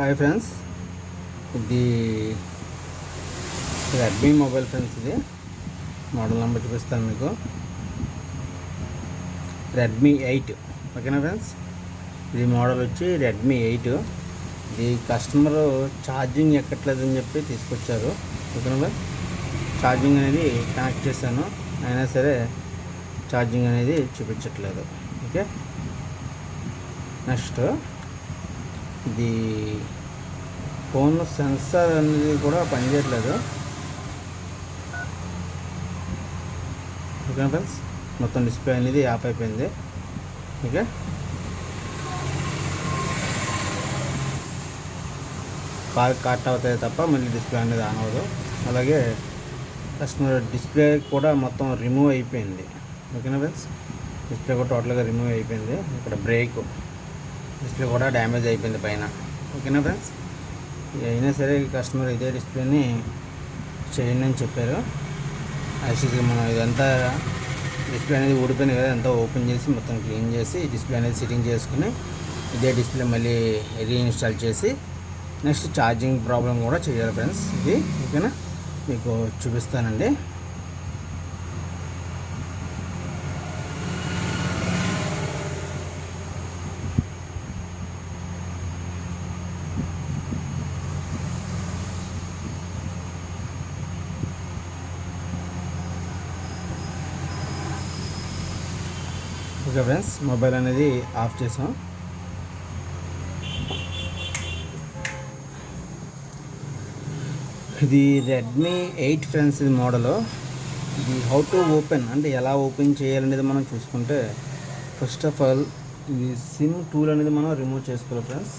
Hi friends ఇది Redmi mobile friends ఇది. Model number చూపిస్తాను మీకు. రెడ్మీ ఎయిట్ ఓకేనా ఫ్రెండ్స్ ఇది మోడల్ వచ్చి రెడ్మీ ఎయిట్ ఇది కస్టమర్ ఛార్జింగ్ ఎక్కట్లేదని చెప్పి తీసుకొచ్చారు. ఓకేనా ఫ్రెండ్స్ ఛార్జింగ్ అనేది కనెక్ట్ చేశాను. అయినా సరే ఛార్జింగ్ అనేది చూపించట్లేదు. ఓకే నెక్స్ట్ ఇది ఫోన్ సెన్సార్ అనేది కూడా పనిచేయట్లేదు. Okay friends? మొత్తం డిస్ప్లే అనేది యాప్ అయిపోయింది. ఓకే? కాల్ కట్ అవుతాయి తప్ప మళ్ళీ డిస్ప్లే అనేది ఆన్ అవ్వదు. అలాగే కస్టమర్ డిస్ప్లే కూడా మొత్తం రిమూవ్ అయిపోయింది. ఓకేనా ఫ్రెండ్స్? డిస్ప్లే కూడా టోటల్గా రిమూవ్ అయిపోయింది. ఇక్కడ బ్రేక్. డిస్ప్లే కూడా డ్యామేజ్ అయిపోయింది పైన. ఓకేనా ఫ్రెండ్స్? అయినా సరే కస్టమర్ ఇదే డిస్ప్లేని చేయండి అని చెప్పారు. యాక్చువల్గా మనం ఇదంతా డిస్ప్లే అనేది ఊడిపోయింది కదా అంతా ఓపెన్ చేసి మొత్తం క్లీన్ చేసి డిస్ప్లే అనేది సిట్టింగ్ చేసుకుని ఇదే డిస్ప్లే మళ్ళీ రీఇన్స్టాల్ చేసి నెక్స్ట్ ఛార్జింగ్ ప్రాబ్లం కూడా చేయాలి ఫ్రెండ్స్ ఇది. ఓకేనా? మీకు చూపిస్తానండి ఓకే ఫ్రెండ్స్ మొబైల్ అనేది ఆఫ్ చేసాం. ఇది రెడ్మీ ఎయిట్ ఫ్రెండ్స్ ఇది మోడల్. ఇది హౌ టు ఓపెన్ అంటే ఎలా ఓపెన్ చేయాలనేది మనం చూసుకుంటే ఫస్ట్ ఆఫ్ ఆల్ ఇది సిమ్ టూల్ అనేది మనం రిమూవ్ చేసుకోవాలి friends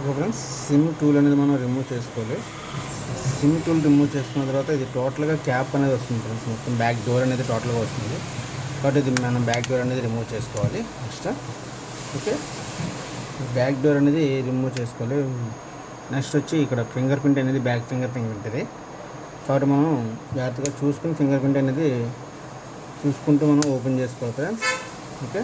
okay friends SIM tool అనేది మనం రిమూవ్ చేసుకోవాలి. సిమ్ టూల్ రిమూవ్ చేసుకున్న తర్వాత ఇది టోటల్గా క్యాప్ అనేది వస్తుంది ఫ్రెండ్స్ మొత్తం బ్యాక్ డోర్ అనేది టోటల్గా వస్తుంది. కాబట్టి ఇది మనం బ్యాక్ డోర్ అనేది రిమూవ్ చేసుకోవాలి నెక్స్ట్ ఓకే? బ్యాక్ డోర్ అనేది రిమూవ్ చేసుకోవాలి. నెక్స్ట్ వచ్చి ఇక్కడ ఫింగర్ ప్రింట్ అనేది బ్యాక్ ఫింగర్ ప్రింట్ ఉంటుంది. కాబట్టి మనం జాగ్రత్తగా చూసుకుని ఫింగర్ ప్రింట్ అనేది చూసుకుంటూ మనం ఓపెన్ చేసుకోవాలి ఫ్రెండ్స్ ఓకే?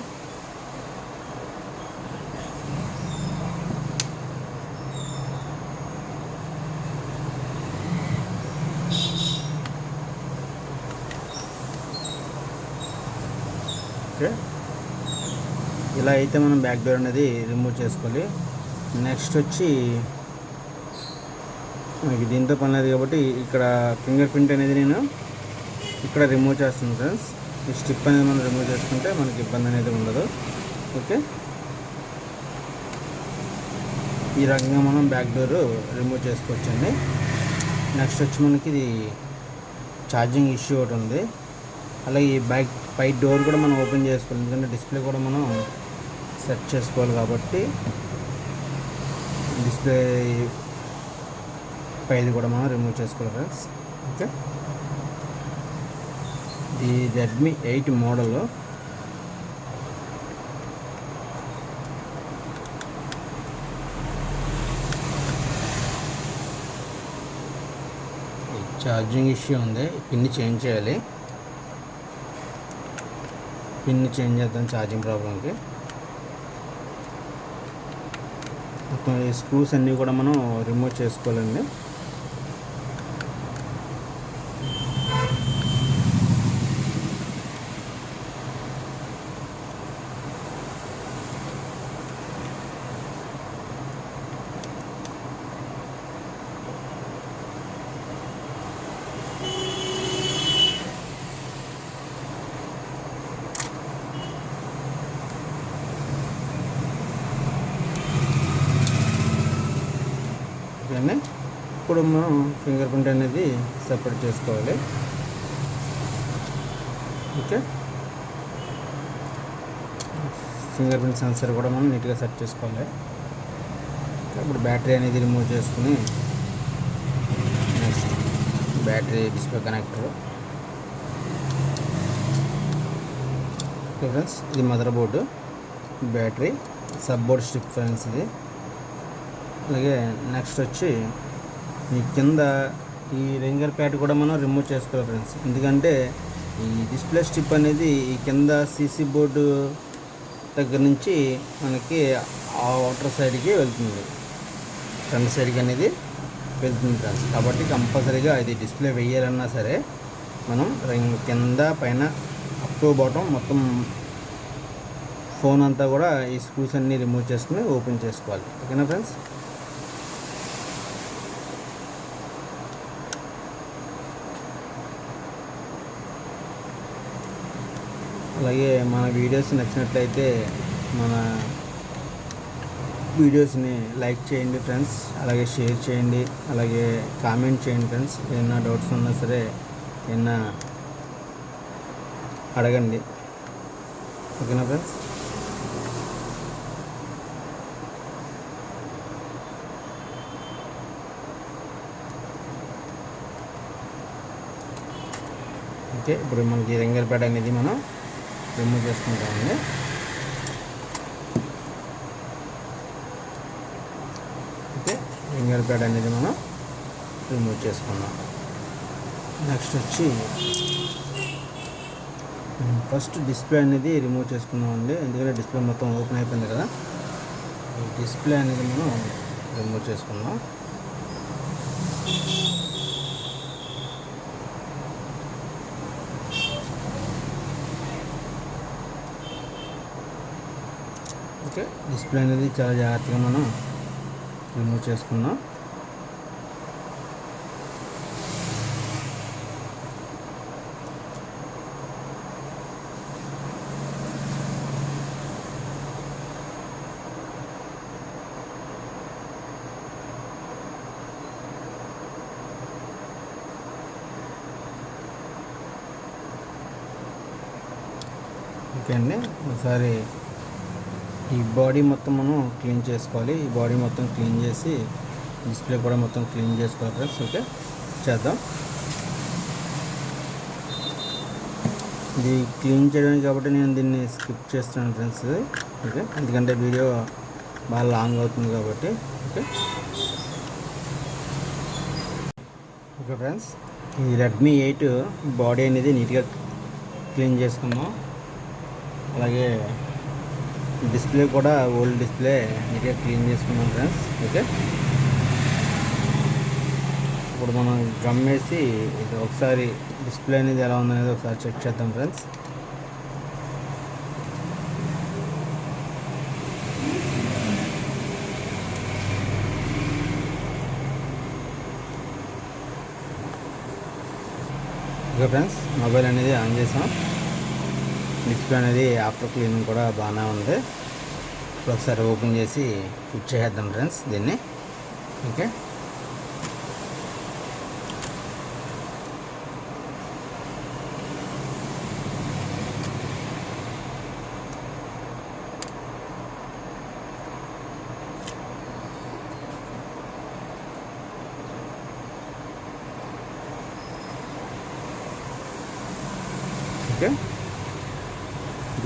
అయితే మనం బ్యాక్ డోర్ అనేది రిమూవ్ చేసుకోవాలి. నెక్స్ట్ వచ్చి మనకి దీంతో పని లేదు కాబట్టి ఇక్కడ ఫింగర్ ప్రింట్ అనేది నేను ఇక్కడ రిమూవ్ చేస్తున్నాను ఫ్రెండ్స్ ఈ స్టిప్ అనేది మనం రిమూవ్ చేసుకుంటే మనకి ఇబ్బంది అనేది ఉండదు. ఓకే ఈ రకంగా మనం బ్యాక్ డోర్ రిమూవ్ చేసుకోవచ్చండి. నెక్స్ట్ వచ్చి మనకి ఇది ఛార్జింగ్ ఇష్యూ ఒకటి ఉంది. అలాగే ఈ బ్యాక్ పై డోర్ కూడా మనం ఓపెన్ చేసుకోవాలి. ఎందుకంటే డిస్ప్లే కూడా మనం సెట్ చేసుకోవాలి కాబట్టి డిస్ప్లే పైది కూడా మనం రిమూవ్ చేసుకోవాలి ఫ్రెండ్స్ ఓకే ఈ Redmi eight model charging issue ఉంది. పిన్ చేంజ్ చేయాలి. పిన్ చేంజ్ చేద్దాం ఛార్జింగ్ ప్రాబ్లంకి మొత్తం ఈ స్క్రూస్ అన్నీ కూడా మనం రిమూవ్ చేసుకోవాలండి. ఓకేనే ఇప్పుడు మనం ఫింగర్ ప్రింట్ అనేది సపరేట్ చేసుకోవాలి. ఓకే ఫింగర్ ప్రింట్ సెన్సర్ కూడా మనం నీట్గా సెట్ చేసుకోవాలి. ఇప్పుడు బ్యాటరీ అనేది రిమూవ్ చేసుకుని next battery display connector okay friends ఇది motherboard battery sub board strip friends ఇది. అలాగే నెక్స్ట్ వచ్చి ఈ కింద ఈ రింగర్ ప్యాడ్ కూడా మనం రిమూవ్ చేసుకోవాలి ఫ్రెండ్స్ ఎందుకంటే ఈ డిస్ప్లే స్టిప్ అనేది ఈ కింద సీసీ బోర్డు దగ్గర నుంచి మనకి ఆ అవుటర్ సైడ్కి వెళ్తుంది. ఫ్రంట్ సైడ్కి అనేది వెళ్తుంది ఫ్రెండ్స్ కాబట్టి కంపల్సరీగా ఇది డిస్ప్లే వేయాలన్నా సరే మనం రింగ్ కింద పైన అప్ టు బాటం మొత్తం ఫోన్ అంతా కూడా ఈ స్క్రూస్ అన్నీ రిమూవ్ చేసుకుని ఓపెన్ చేసుకోవాలి. ఓకేనా ఫ్రెండ్స్ అలాగే మన వీడియోస్ నచ్చినట్లయితే మన వీడియోస్ని లైక్ చేయండి ఫ్రెండ్స్ అలాగే షేర్ చేయండి అలాగే కామెంట్ చేయండి ఫ్రెండ్స్. ఏమైనా డౌట్స్ ఉన్నా సరే ఏమైనా అడగండి. ఓకేనా ఫ్రెండ్స్? ఓకే ఇప్పుడు మనకి రింగర్ అనేది మనం రిమూవ్ చేసుకుంటామండి. ఓకే ఫింగర్ ప్యాడ్ అనేది మనం రిమూవ్ చేసుకున్నాం. నెక్స్ట్ వచ్చి ఫస్ట్ డిస్ప్లే అనేది రిమూవ్ చేసుకున్నామండి. ఎందుకంటే డిస్ప్లే మొత్తం ఓపెన్ అయిపోయింది కదా. ఈ డిస్ప్లే అనేది మనం రిమూవ్ చేసుకున్నాం. ఓకే. డిస్ప్లే అనేది చాలా జాగ్రత్తగా మనం రిమూవ్ చేసుకున్నాం ఓకే అండి. ఒకసారి ఈ బాడీ మొత్తం మనం క్లీన్ చేసుకోవాలి. ఈ బాడీ మొత్తం క్లీన్ చేసి డిస్ప్లే కూడా మొత్తం క్లీన్ చేసుకోవాలి ఫ్రెండ్స్. ఓకే? చేద్దాం. ఇది క్లీన్ చేయడానికి కాబట్టి నేను దీన్ని స్కిప్ చేస్తున్నాను ఫ్రెండ్స్. ఓకే? ఎందుకంటే వీడియో బాగా లాంగ్ అవుతుంది కాబట్టి. ఓకే? Okay friends. ఈ రెడ్మీ ఎయిట్ బాడీ అనేది నీట్గా క్లీన్ చేసుకున్నాం అలాగే డిస్ప్లే కూడా ఓల్డ్ డిస్ప్లే. నీట్గా క్లీన్ చేసుకున్నాం ఫ్రెండ్స్. ఓకే. ఇప్పుడు మనం గమ్ వేసి ఇది ఒకసారి డిస్ప్లే అనేది ఎలా ఉందనేది ఒకసారి చెక్ చేద్దాం ఫ్రెండ్స్. ఓకే ఫ్రెండ్స్ మొబైల్ అనేది ఆన్ చేసాం. డిస్ప్లే అనేది ఆఫ్టర్ క్లీనింగ్ కూడా బాగానే ఉంది. ఇప్పుడు ఒకసారి ఓపెన్ చేసి ఫిట్ చేసేద్దాం ఫ్రెండ్స్ దీన్ని. Okay okay?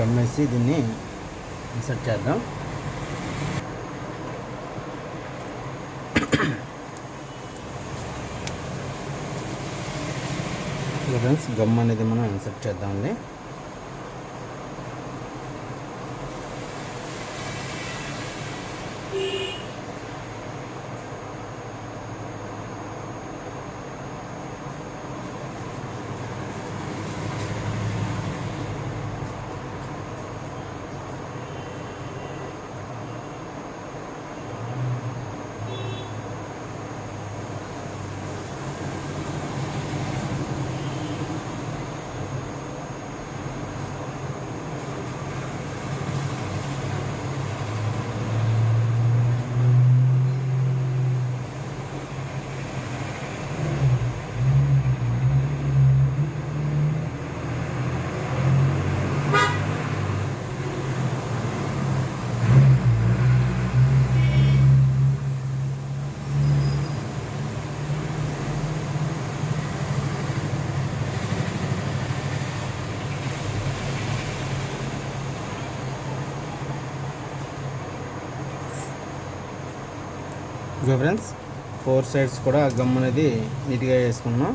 కమ్మేసి దీన్ని ఇన్సర్ట్ చేద్దాం ఫ్రెండ్స్ గమ్ అనేది మనం ఇన్సర్ట్ చేద్దామండి Beep. Okay friends. Four sides కూడా గమ్ అనేది నీట్గా వేసుకున్నాం.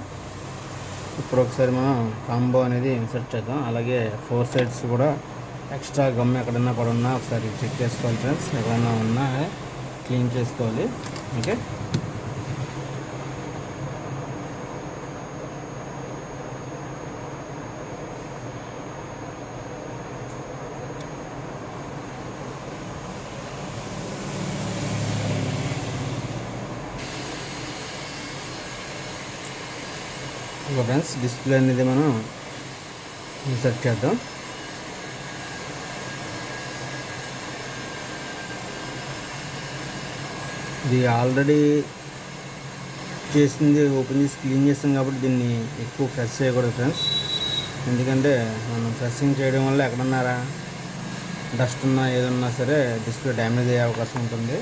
ఇప్పుడు ఒకసారి మనం కాంబో అనేది ఇన్సర్ట్ చేద్దాం. అలాగే ఫోర్ సైడ్స్ కూడా ఎక్స్ట్రా గమ్ ఎక్కడన్నా కూడా ఉన్నా ఒకసారి చెక్ చేసుకోవాలి ఫ్రెండ్స్. ఎక్కడన్నా ఉన్నా క్లీన్ చేసుకోవాలి. ఓకే? ఫ్రెండ్స్ డిస్ప్లే అనేది మనం ఇన్సర్ట్ చేద్దాం. ఇది ఆల్రెడీ చేసింది ఓపెన్ చేసి క్లీన్ చేస్తాం కాబట్టి దీన్ని ఎక్కువ ఫ్రెష్ చేయకూడదు ఫ్రెండ్స్. ఎందుకంటే మనం ఫ్రెషింగ్ చేయడం వల్ల ఎక్కడన్నారా డస్ట్ ఉన్నా ఏదన్నా సరే డిస్ప్లే డ్యామేజ్ అయ్యే అవకాశం ఉంటుంది.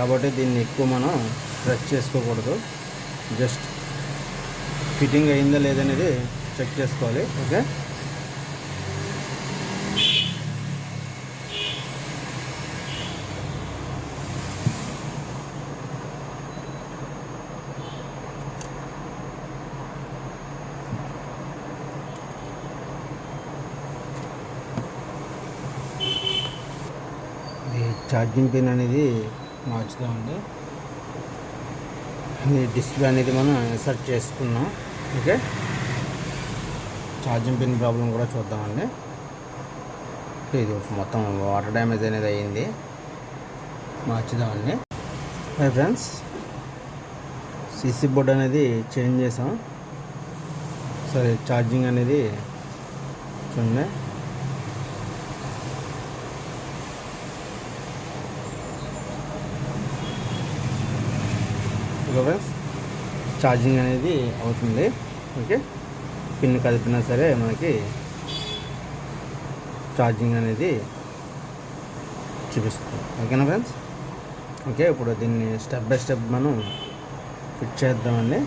కాబట్టి దీన్ని ఎక్కువ మనం ఫ్రెష్ చేసుకోకూడదు. జస్ట్ ఫిట్టింగ్ అయిందా లేదనేది చెక్ చేసుకోవాలి ఓకే? ఇది ఛార్జింగ్ పిన్ అనేది మార్చుదామండి. ఇది డిస్ప్లే అనేది మనం ఇన్సర్ట్ చేసుకున్నాం. ఓకే. ఛార్జింగ్ పిన్ ప్రాబ్లం కూడా చూద్దామండి. ఇది మొత్తం వాటర్ డ్యామేజ్ అనేది అయ్యింది. మార్చుదామండి. Hi friends. సీసీ బోర్డ్ అనేది చేంజ్ చేసాం. సరే ఛార్జింగ్ అనేది చూడండి. Okay friends. ఛార్జింగ్ అనేది అవుతుంది. ఓకే పిన్ కదిపినా సరే మనకి ఛార్జింగ్ అనేది చూపిస్తుంది. ఓకేనా ఫ్రెండ్స్ ఓకే ఇప్పుడు దీన్ని స్టెప్ బై స్టెప్ మనం ఫిట్ చేద్దామండి.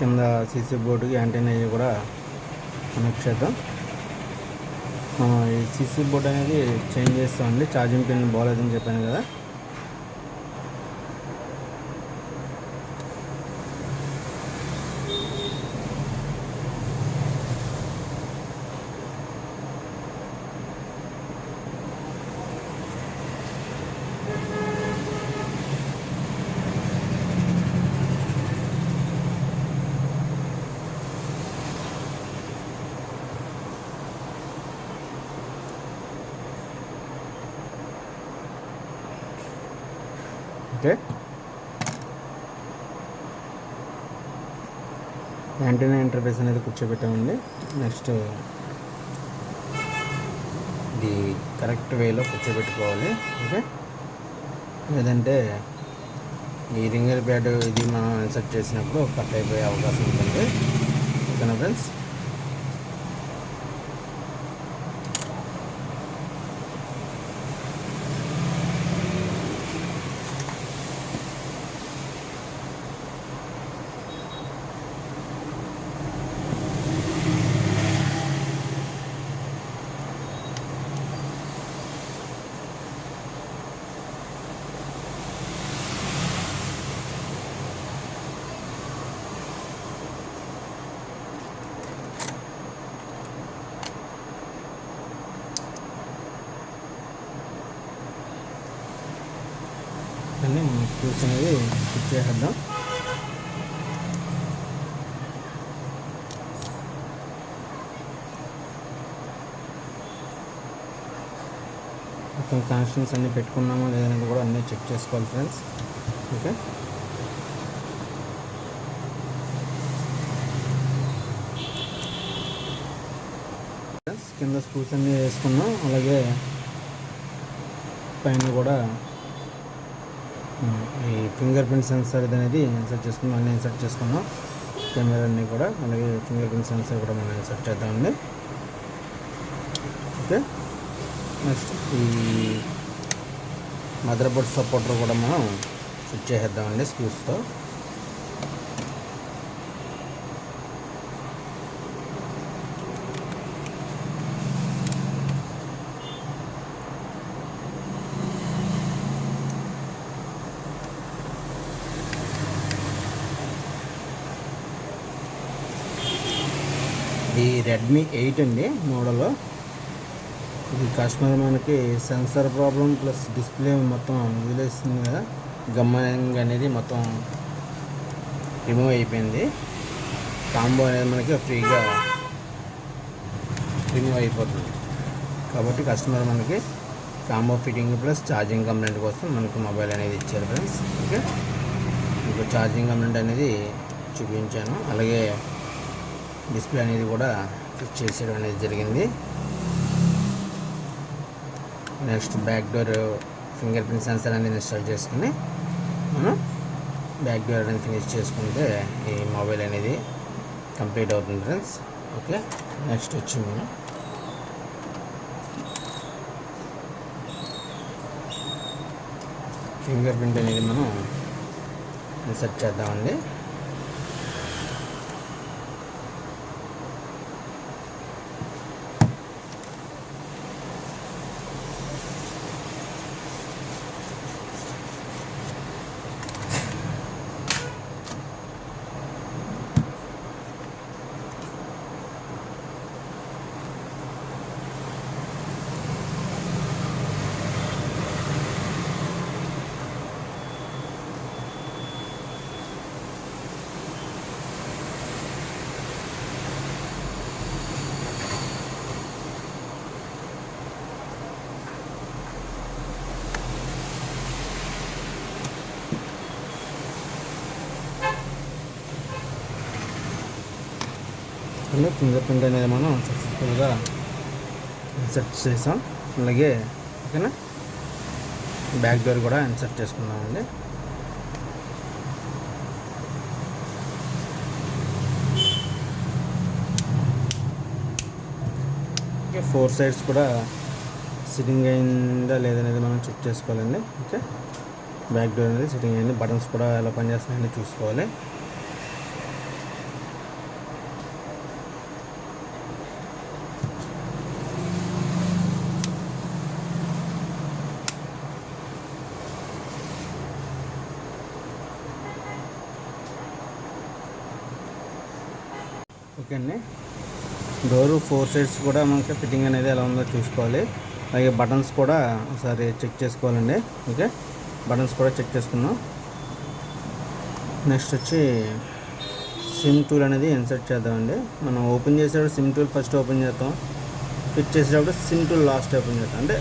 కింద సీసీ బోర్డుకి యాంటీనా అవి కూడా కనెక్ట్ చేద్దాం. ఈ సీసీ బోర్డు అనేది చేంజ్ చేస్తామండి. ఛార్జింగ్ పిన్ బాగాలేదని చెప్పాను కదా. ఓకే. యాంటీనా ఇంటర్ఫేస్ అనేది కూర్చోబెట్టామండి. నెక్స్ట్ ఇది కరెక్ట్ వేలో కూర్చోబెట్టుకోవాలి. ఓకే. లేదంటే ఈ రింగర్ ప్యాడ్ ఇది మనం ఇన్సర్ట్ చేసినప్పుడు కట్ అయిపోయే అవకాశం ఉంటుంది. ఓకేనా ఫ్రెండ్స్? అన్నీ మనం స్క్రూస్ అనేది ఫిట్ చేసేద్దాం. మొత్తం కనెక్షన్స్ అన్నీ పెట్టుకున్నామో లేదనేది కూడా అన్నీ చెక్ చేసుకోవాలి ఫ్రెండ్స్ ఓకే ఫ్రెండ్స్ కింద స్క్రూస్ అన్నీ వేసుకున్నాం అలాగే పైన కూడా ఫింగర్ ప్రింట్ సెన్సర్ అనేది ఇన్సర్ట్ చేసుకున్నాం అన్నీ ఇన్సర్ట్ చేసుకున్నాం. కెమెరా అన్నీ కూడా అలాగే ఫింగర్ ప్రింట్ సెన్సర్ కూడా మనం ఇన్సర్ట్ చేద్దామండి. ఓకే నెక్స్ట్ ఈ మదర్ బోర్డ్ సపోర్టర్ కూడా మనం సెట్ చేసేద్దామండి స్క్రూస్తో ఇది రెడ్మీ ఎయిట్ అండి మోడల్ ఇది కస్టమర్ మనకి సెన్సార్ ప్రాబ్లం ప్లస్ డిస్ప్లే మొత్తం వదిలేస్తుంది కదా. గమ్మంగ్ అనేది మొత్తం రిమూవ్ అయిపోయింది. కాంబో అనేది మనకి ఫ్రీగా రిమూవ్ అయిపోతుంది. కాబట్టి కస్టమర్ మనకి combo fitting plus charging complaint కోసం మనకి మొబైల్ అనేది ఇచ్చారు ఫ్రెండ్స్ ఓకే మీకు ఛార్జింగ్ కంప్లైంట్ అనేది చూపించాను. అలాగే డిస్ప్లే అనేది కూడా ఫిక్స్ చేసేయడం అనేది జరిగింది. Next back door fingerprint sensor అనేది ఇన్స్టాల్ చేసుకుని మనం బ్యాక్ డోర్ అనేది ఫినిష్ చేసుకుంటే ఈ మొబైల్ అనేది కంప్లీట్ అవుతుంది ఫ్రెండ్స్. ఓకే నెక్స్ట్ వచ్చి మనం ఫింగర్ ప్రింట్ అనేది మనం ఇన్సర్ట్ చేద్దామండి. అందులో ఫింగర్ ప్రింట్ అనేది మనం సక్సెస్ఫుల్గా ఇన్సర్ట్ చేసాం. అలాగే ఓకేనా బ్యాక్ డోర్ కూడా ఇన్సర్ట్ చేసుకున్నామండి ఓకే ఫోర్ సైడ్స్ కూడా సిట్టింగ్ అయిందా లేదనేది మనం చెక్ చేసుకోవాలండి. ఓకే బ్యాక్ డోర్ అనేది సిట్టింగ్ అయింది. బటన్స్ కూడా ఎలా పనిచేస్తున్నాయని చూసుకోవాలి ఓకే అండి డోర్ ఫోర్ సైడ్స్ కూడా మనకి ఫిట్టింగ్ అనేది ఎలా ఉందో చూసుకోవాలి. అలాగే బటన్స్ కూడా ఒకసారి చెక్ చేసుకోవాలండి. ఓకే? బటన్స్ కూడా చెక్ చేసుకున్నాం నెక్స్ట్ వచ్చి సిమ్ టూల్ అనేది ఇన్సర్ట్ చేద్దామండి. మనం ఓపెన్ చేసేటప్పుడు సిమ్ టూల్ ఫస్ట్ ఓపెన్ చేస్తాం ఫిట్ చేసేటప్పుడు సిమ్ టూల్ లాస్ట్ ఓపెన్ చేస్తాం అంటే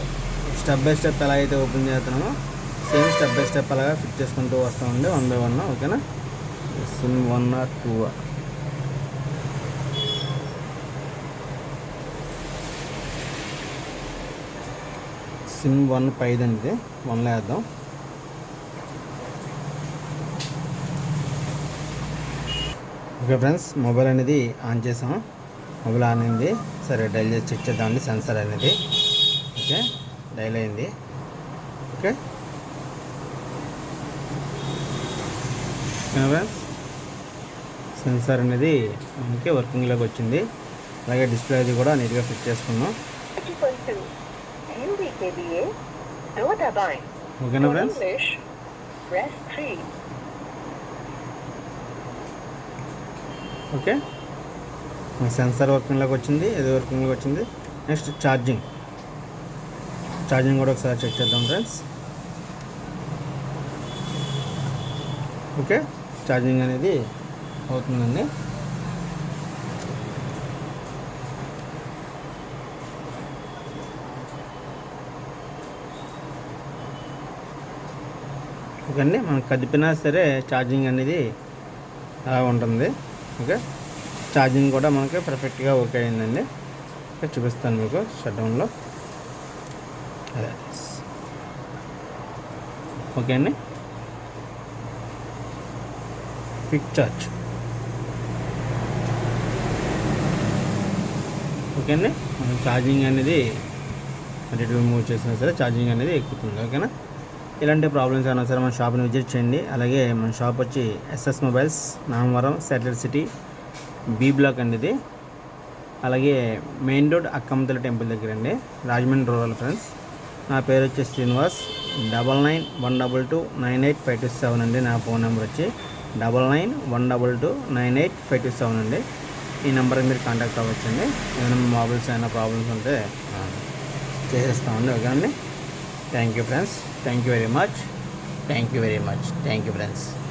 స్టెప్ బై స్టెప్ ఎలా అయితే ఓపెన్ చేస్తున్నామో సేమ్ స్టెప్ బై స్టెప్ అలాగా ఫిట్ చేసుకుంటూ వస్తామండి. వన్ బై వన్ ఓకేనా? SIM one or two SIM one పైదండి. ఇది వన్లో వేద్దాం. ఓకే ఫ్రెండ్స్ మొబైల్ అనేది ఆన్ చేసాం. మొబైల్ ఆన్ అయింది. సరే డైల్ చేసి చెక్ చేద్దామండి సెన్సార్ అనేది. ఓకే డైల్ అయింది. ఓకే. ఫ్రెండ్స్? సెన్సార్ అనేది మనకి వర్కింగ్లోకి వచ్చింది. అలాగే డిస్ప్లే అది కూడా నీట్గా ఫిట్ చేసుకున్నాం. के लिए दो दबाएं ఓకేనా For friends English press 3 okay sensor వర్కింగ్లోకి వచ్చింది ఇది వర్కింగ్లోకి వచ్చింది నెక్స్ట్ ఛార్జింగ్ ఛార్జింగ్ కూడా ఒకసారి చెక్ చేద్దాం ఫ్రెండ్స్ ఓకే ఛార్జింగ్ అనేది అవుతుందండి ఓకే అండి మనం కదిపినా సరే ఛార్జింగ్ అనేది అలా ఉంటుంది. ఓకే? ఛార్జింగ్ కూడా మనకి పర్ఫెక్ట్గా ఓకే అయిందండి. ఓకే చూపిస్తాను మీకు షట్డౌన్లో అదే. ఓకే అండి? క్విక్ ఛార్జ్ ఓకే అండి? మనం ఛార్జింగ్ అనేది అటు మూవ్ చేసినా సరే ఛార్జింగ్ అనేది ఎక్కుతుంది. ఓకేనా ఇలాంటి ప్రాబ్లమ్స్ అయినా సరే మన షాప్ని విజిట్ చేయండి. అలాగే మన షాప్ వచ్చి SS mobiles Namavaram satellite city B block అండి ఇది. అలాగే మెయిన్ రోడ్ అక్కమ్మతల టెంపుల్ దగ్గర అండి రాజమండ్రి రూరల్ ఫ్రెండ్స్ నా పేరు వచ్చి Srinivas. Double nine one double two nine eight five two seven అండి నా ఫోన్ నెంబర్ వచ్చి. Double nine one double two nine eight five two seven అండి. ఈ నెంబర్కి మీరు కాంటాక్ట్ అవ్వచ్చండి. ఏమైనా మొబైల్స్ అయినా ప్రాబ్లమ్స్ ఉంటే చేసేస్తామండి. ఓకే అండి? Thank you friends thank you very much. Thank you very much. Thank you friends.